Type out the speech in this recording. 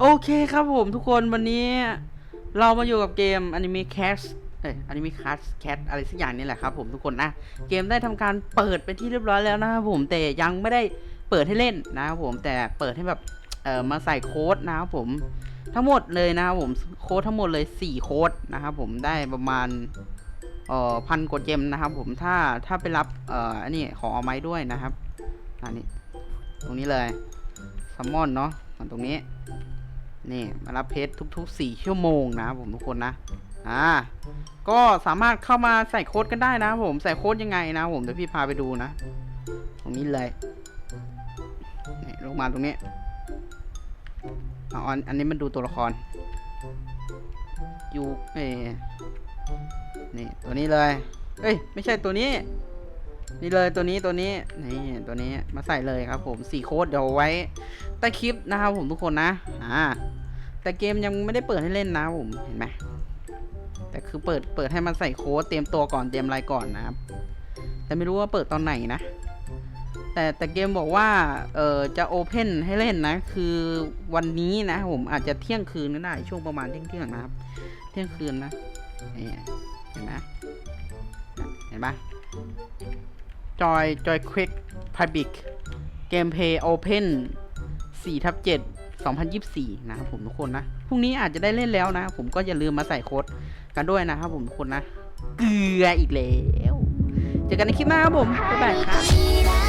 โอเคครับผมทุกคนวันนี้เรามาอยู่กับเกม Anime Cast เอ้ย Anime Cast Cat อะไรสักอย่างนี่แหละครับผมทุกคนนะ เกมได้ทำการเปิดไปที่เรียบร้อยแล้วนะครับผมแต่ยังไม่ได้เปิดให้เล่นนะครับผมแต่เปิดให้แบบเอ่อมาใส่โค้ดนะครับผมทั้งหมดเลยนะครับผมโค้ดทั้งหมดเลย 4 โค้ดนะครับผมได้ประมาณเอ่อพันกว่าเจมนะครับผมถ้าถ้าไปรับเอ่ออันนี้ของเอาไม้ด้วยนะครับอันนี้ตรงนี้เลยซัมมอนเนาะตรงนี้ นี่มารับเพชรทุกๆ4ชั่วโมงนะผมทุกคนนะอ่าก็สามารถเข้ามาใส่โค้ดกันได้นะผมใส่โค้ดยังไงนะผมเดี๋ยวพี่พาไปดูนะ ตรงนี้เลยนี่ลงมาตรงนี้เอาอันอันนี้มันดูตัวละครยูเอนี่ตัวนี้เลย เอ้ย ไม่ใช่ตัวนี้ นี่เลยตัวนี้ตัวนี้ นี่ตัวนี้มาใส่เลยครับผมสี่โค้ดเดี๋ยวไว้ใต้คลิปนะครับผมทุกคนนะ อ่า แต่เกมยังไม่ได้เปิดให้เล่นนะผมเห็นไหมแต่คือเปิดเปิดให้มันใส่โค้ดเตรียมตัวก่อนเตรียมอะไรก่อนนะครับ แต่ไม่รู้ว่าเปิดตอนไหนนะ แต่แต่เกมบอกว่าเออจะโอเพนให้เล่นนะ คือวันนี้นะผมอาจจะเที่ยงคืนก็ได้ช่วงประมาณเที่ยงเที่ยงนะครับ เที่ยงคืนนะเห็นไหมเห็นไหมจอยจอยควิกพับบิกเกมเพย์โอเพน4ทับ7 2024 นะครับผมทุกคนนะ พรุ่งนี้อาจจะได้เล่นแล้วนะ ผมก็อย่าลืมมาใส่โค้ดกันด้วยนะครับผมทุกคนนะ เกลืออีกแล้ว เจอกันในคลิปหน้าครับผม บ๊ายบายครับ「